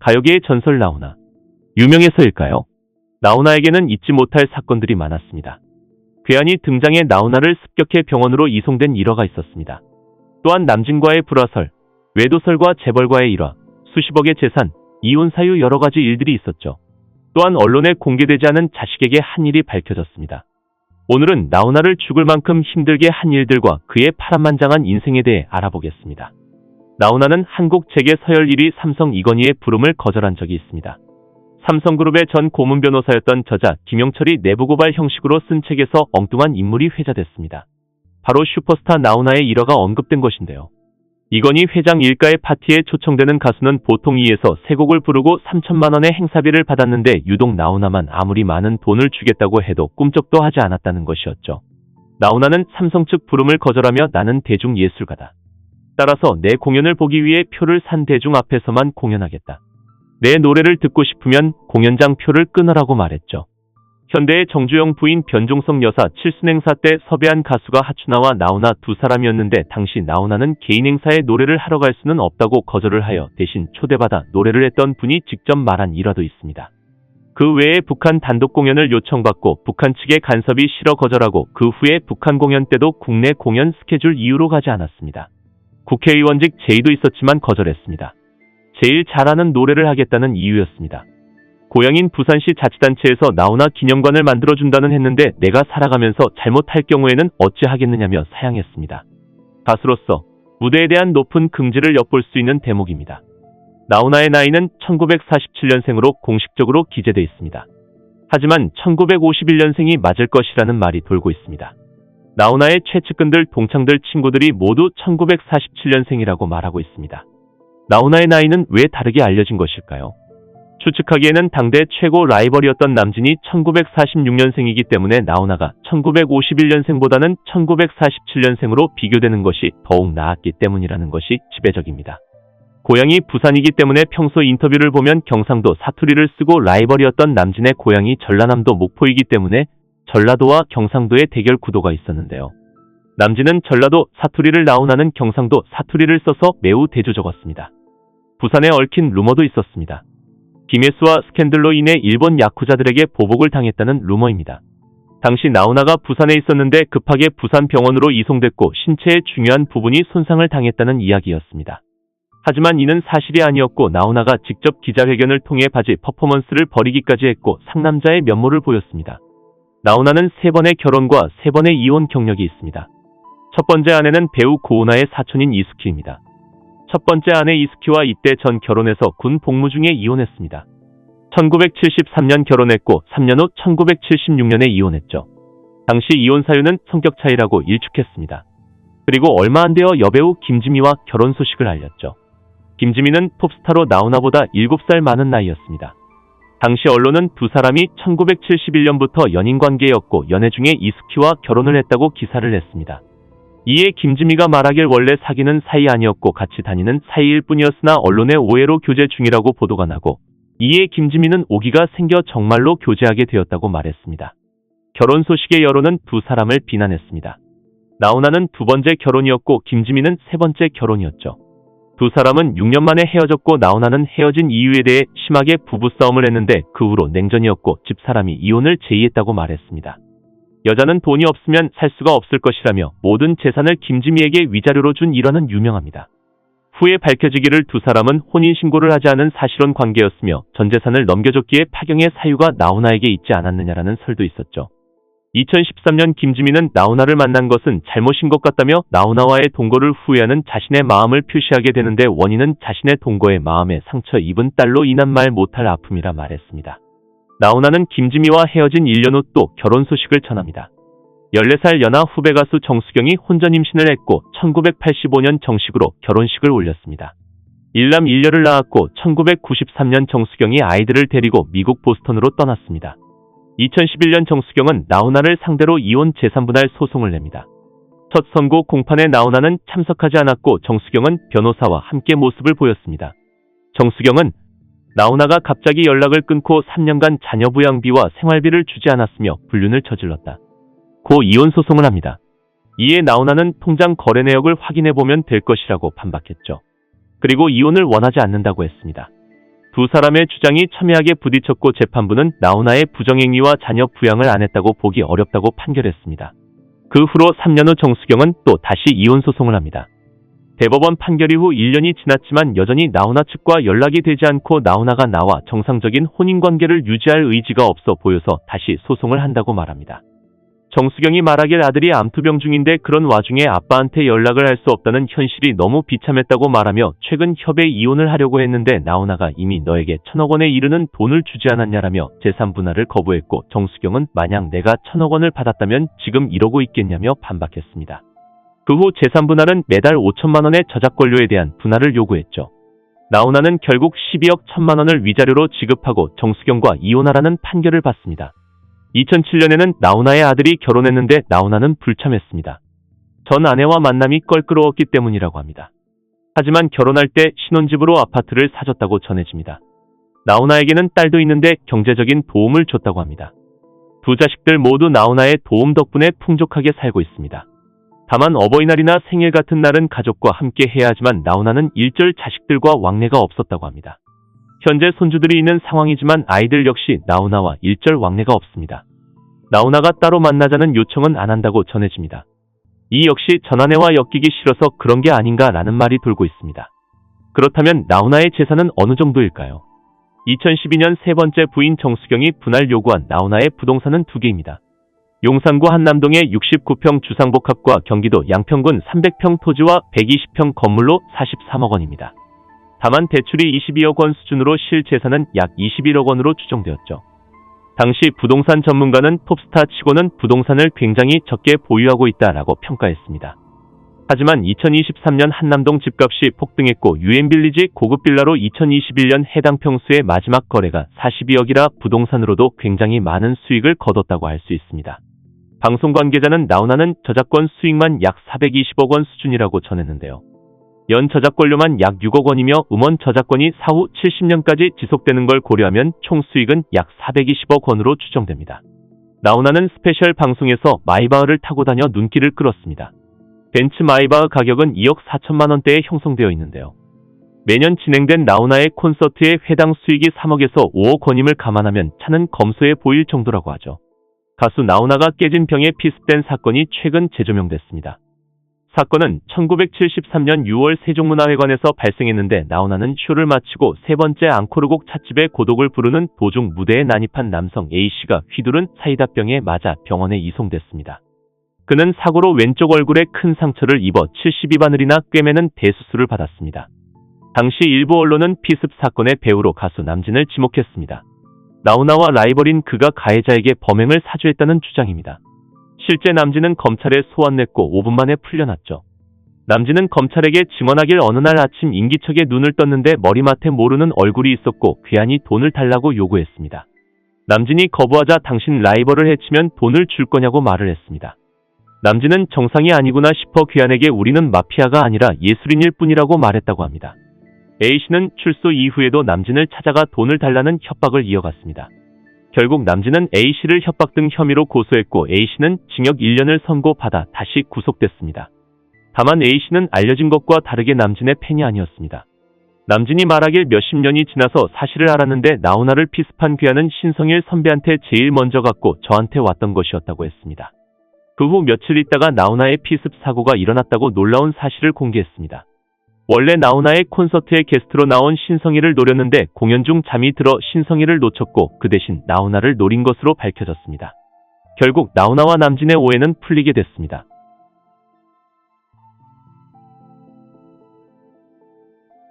가요계의 전설 나훈아. 유명해서일까요? 나훈아에게는 잊지 못할 사건들이 많았습니다. 괴한이 등장해 나훈아를 습격해 병원으로 이송된 일화가 있었습니다. 또한 남진과의 불화설, 외도설과 재벌과의 일화, 수십억의 재산, 이혼 사유 여러 가지 일들이 있었죠. 또한 언론에 공개되지 않은 자식에게 한 일이 밝혀졌습니다. 오늘은 나훈아를 죽을 만큼 힘들게 한 일들과 그의 파란만장한 인생에 대해 알아보겠습니다. 나훈아는 한국 재계 서열 1위 삼성 이건희의 부름을 거절한 적이 있습니다. 삼성그룹의 전 고문 변호사였던 저자 김영철이 내부고발 형식으로 쓴 책에서 엉뚱한 인물이 회자됐습니다. 바로 슈퍼스타 나훈아의 일화가 언급된 것인데요. 이건희 회장 일가의 파티에 초청되는 가수는 보통 2에서 3곡을 부르고 3천만 원의 행사비를 받았는데 유독 나훈아만 아무리 많은 돈을 주겠다고 해도 꿈쩍도 하지 않았다는 것이었죠. 나훈아는 삼성 측 부름을 거절하며 나는 대중예술가다. 따라서 내 공연을 보기 위해 표를 산 대중 앞에서만 공연하겠다. 내 노래를 듣고 싶으면 공연장 표를 끊으라고 말했죠. 현대의 정주영 부인 변종석 여사 칠순 행사 때 섭외한 가수가 하춘아와 나훈아 두 사람이었는데 당시 나훈아는 개인 행사에 노래를 하러 갈 수는 없다고 거절을 하여 대신 초대받아 노래를 했던 분이 직접 말한 일화도 있습니다. 그 외에 북한 단독 공연을 요청받고 북한 측의 간섭이 싫어 거절하고 그 후에 북한 공연 때도 국내 공연 스케줄 이유로 가지 않았습니다. 국회의원직 제의도 있었지만 거절했습니다. 제일 잘하는 노래를 하겠다는 이유였습니다. 고향인 부산시 자치단체에서 나훈아 기념관을 만들어준다는 했는데 내가 살아가면서 잘못할 경우에는 어찌 하겠느냐며 사양했습니다. 가수로서 무대에 대한 높은 긍지를 엿볼 수 있는 대목입니다. 나훈아의 나이는 1947년생으로 공식적으로 기재돼 있습니다. 하지만 1951년생이 맞을 것이라는 말이 돌고 있습니다. 나훈아의 최측근들 동창들 친구들이 모두 1947년생이라고 말하고 있습니다. 나훈아의 나이는 왜 다르게 알려진 것일까요? 추측하기에는 당대 최고 라이벌이었던 남진이 1946년생이기 때문에 나훈아가 1951년생보다는 1947년생으로 비교되는 것이 더욱 나았기 때문이라는 것이 지배적입니다. 고향이 부산이기 때문에 평소 인터뷰를 보면 경상도 사투리를 쓰고 라이벌이었던 남진의 고향이 전라남도 목포이기 때문에 전라도와 경상도의 대결 구도가 있었는데요. 남진은 전라도 사투리를 나훈아는 경상도 사투리를 써서 매우 대조적었습니다. 부산에 얽힌 루머도 있었습니다. 김혜수와 스캔들로 인해 일본 야쿠자들에게 보복을 당했다는 루머입니다. 당시 나훈아가 부산에 있었는데 급하게 부산 병원으로 이송됐고 신체의 중요한 부분이 손상을 당했다는 이야기였습니다. 하지만 이는 사실이 아니었고 나훈아가 직접 기자회견을 통해 바지 퍼포먼스를 벌이기까지 했고 상남자의 면모를 보였습니다. 나훈아는 세 번의 결혼과 세 번의 이혼 경력이 있습니다. 첫 번째 아내는 배우 고은아의 사촌인 이수키입니다. 첫 번째 아내 이스키와 이때 전 결혼해서 군 복무 중에 이혼했습니다. 1973년 결혼했고 3년 후 1976년에 이혼했죠. 당시 이혼 사유는 성격 차이라고 일축했습니다. 그리고 얼마 안 되어 여배우 김지미와 결혼 소식을 알렸죠. 김지미는 톱스타로 나훈아보다 7살 많은 나이였습니다. 당시 언론은 두 사람이 1971년부터 연인 관계였고 연애 중에 이스키와 결혼을 했다고 기사를 냈습니다. 이에 김지미가 말하길 원래 사귀는 사이 아니었고 같이 다니는 사이일 뿐이었으나 언론의 오해로 교제 중이라고 보도가 나고 이에 김지미는 오기가 생겨 정말로 교제하게 되었다고 말했습니다. 결혼 소식의 여론은 두 사람을 비난했습니다. 나훈아는 두 번째 결혼이었고 김지미는 세 번째 결혼이었죠. 두 사람은 6년 만에 헤어졌고 나훈아는 헤어진 이유에 대해 심하게 부부싸움을 했는데 그 후로 냉전이었고 집사람이 이혼을 제의했다고 말했습니다. 여자는 돈이 없으면 살 수가 없을 것이라며 모든 재산을 김지미에게 위자료로 준 일화는 유명합니다. 후에 밝혀지기를 두 사람은 혼인신고를 하지 않은 사실혼 관계였으며 전 재산을 넘겨줬기에 파경의 사유가 나훈아에게 있지 않았느냐라는 설도 있었죠. 2013년 김지미는 나훈아를 만난 것은 잘못인 것 같다며 나훈아와의 동거를 후회하는 자신의 마음을 표시하게 되는데 원인은 자신의 동거의 마음에 상처 입은 딸로 인한 말 못할 아픔이라 말했습니다. 나훈아는 김지미와 헤어진 1년 후 또 결혼 소식을 전합니다. 14살 연하 후배 가수 정수경이 혼전 임신을 했고 1985년 정식으로 결혼식을 올렸습니다. 일남 1녀를 낳았고 1993년 정수경이 아이들을 데리고 미국 보스턴으로 떠났습니다. 2011년 정수경은 나훈아를 상대로 이혼 재산분할 소송을 냅니다. 첫 선고 공판에 나훈아는 참석하지 않았고 정수경은 변호사와 함께 모습을 보였습니다. 정수경은 나훈아가 갑자기 연락을 끊고 3년간 자녀 부양비와 생활비를 주지 않았으며 불륜을 저질렀다. 고 이혼 소송을 합니다. 이에 나훈아는 통장 거래 내역을 확인해 보면 될 것이라고 반박했죠. 그리고 이혼을 원하지 않는다고 했습니다. 두 사람의 주장이 첨예하게 부딪혔고 재판부는 나훈아의 부정행위와 자녀 부양을 안 했다고 보기 어렵다고 판결했습니다. 그 후로 3년 후 정수경은 또 다시 이혼 소송을 합니다. 대법원 판결 이후 1년이 지났지만 여전히 나훈아 측과 연락이 되지 않고 나훈아가 나와 정상적인 혼인 관계를 유지할 의지가 없어 보여서 다시 소송을 한다고 말합니다. 정수경이 말하길 아들이 암투병 중인데 그런 와중에 아빠한테 연락을 할 수 없다는 현실이 너무 비참했다고 말하며 최근 협의 이혼을 하려고 했는데 나훈아가 이미 너에게 천억 원에 이르는 돈을 주지 않았냐라며 재산 분할을 거부했고 정수경은 만약 내가 천억 원을 받았다면 지금 이러고 있겠냐며 반박했습니다. 그 후 재산 분할은 매달 5천만 원의 저작권료에 대한 분할을 요구했죠. 나훈아는 결국 12억 1천만 원을 위자료로 지급하고 정수경과 이혼하라는 판결을 받습니다. 2007년에는 나훈아의 아들이 결혼했는데 나훈아는 불참했습니다. 전 아내와 만남이 껄끄러웠기 때문이라고 합니다. 하지만 결혼할 때 신혼집으로 아파트를 사줬다고 전해집니다. 나훈아에게는 딸도 있는데 경제적인 도움을 줬다고 합니다. 두 자식들 모두 나훈아의 도움 덕분에 풍족하게 살고 있습니다. 다만 어버이날이나 생일 같은 날은 가족과 함께 해야 하지만 나훈아는 일절 자식들과 왕래가 없었다고 합니다. 현재 손주들이 있는 상황이지만 아이들 역시 나훈아와 일절 왕래가 없습니다. 나훈아가 따로 만나자는 요청은 안 한다고 전해집니다. 이 역시 전아내와 엮이기 싫어서 그런 게 아닌가라는 말이 돌고 있습니다. 그렇다면 나훈아의 재산은 어느 정도일까요? 2012년 세 번째 부인 정수경이 분할 요구한 나훈아의 부동산은 두 개입니다. 용산구 한남동의 69평 주상복합과 경기도 양평군 300평 토지와 120평 건물로 43억 원입니다. 다만 대출이 22억 원 수준으로 실재산은 약 21억 원으로 추정되었죠. 당시 부동산 전문가는 톱스타 치고는 부동산을 굉장히 적게 보유하고 있다라고 평가했습니다. 하지만 2023년 한남동 집값이 폭등했고 유엔빌리지 고급 빌라로 2021년 해당 평수의 마지막 거래가 42억이라 부동산으로도 굉장히 많은 수익을 거뒀다고 할 수 있습니다. 방송 관계자는 나훈아는 저작권 수익만 약 420억 원 수준이라고 전했는데요. 연 저작권료만 약 6억 원이며 음원 저작권이 사후 70년까지 지속되는 걸 고려하면 총 수익은 약 420억 원으로 추정됩니다. 나훈아는 스페셜 방송에서 마이바흐를 타고 다녀 눈길을 끌었습니다. 벤츠 마이바흐 가격은 2억 4천만 원대에 형성되어 있는데요. 매년 진행된 나훈아의 콘서트의 회당 수익이 3억에서 5억 원임을 감안하면 차는 검소해 보일 정도라고 하죠. 가수 나훈아가 깨진 병에 피습된 사건이 최근 재조명됐습니다. 사건은 1973년 6월 세종문화회관에서 발생했는데 나훈아는 쇼를 마치고 세 번째 앙코르곡 찻집에 고독을 부르는 도중 무대에 난입한 남성 A씨가 휘두른 사이다병에 맞아 병원에 이송됐습니다. 그는 사고로 왼쪽 얼굴에 큰 상처를 입어 72바늘이나 꿰매는 대수술을 받았습니다. 당시 일부 언론은 피습 사건의 배우로 가수 남진을 지목했습니다. 나훈아와 라이벌인 그가 가해자에게 범행을 사주했다는 주장입니다. 실제 남진은 검찰에 소환냈고 5분 만에 풀려났죠. 남진은 검찰에게 증언하길 어느 날 아침 인기척에 눈을 떴는데 머리맡에 모르는 얼굴이 있었고 괴한이 돈을 달라고 요구했습니다. 남진이 거부하자 당신 라이벌을 해치면 돈을 줄 거냐고 말을 했습니다. 남진은 정상이 아니구나 싶어 괴한에게 우리는 마피아가 아니라 예술인일 뿐이라고 말했다고 합니다. A씨는 출소 이후에도 남진을 찾아가 돈을 달라는 협박을 이어갔습니다. 결국 남진은 A씨를 협박 등 혐의로 고소했고 A씨는 징역 1년을 선고받아 다시 구속됐습니다. 다만 A씨는 알려진 것과 다르게 남진의 팬이 아니었습니다. 남진이 말하길 몇십 년이 지나서 사실을 알았는데 나훈아를 피습한 귀하는 신성일 선배한테 제일 먼저 갔고 저한테 왔던 것이었다고 했습니다. 그 후 며칠 있다가 나훈아의 피습 사고가 일어났다고 놀라운 사실을 공개했습니다. 원래 나훈아의 콘서트에 게스트로 나온 신성희를 노렸는데 공연 중 잠이 들어 신성희를 놓쳤고 그 대신 나훈아를 노린 것으로 밝혀졌습니다. 결국 나훈아와 남진의 오해는 풀리게 됐습니다.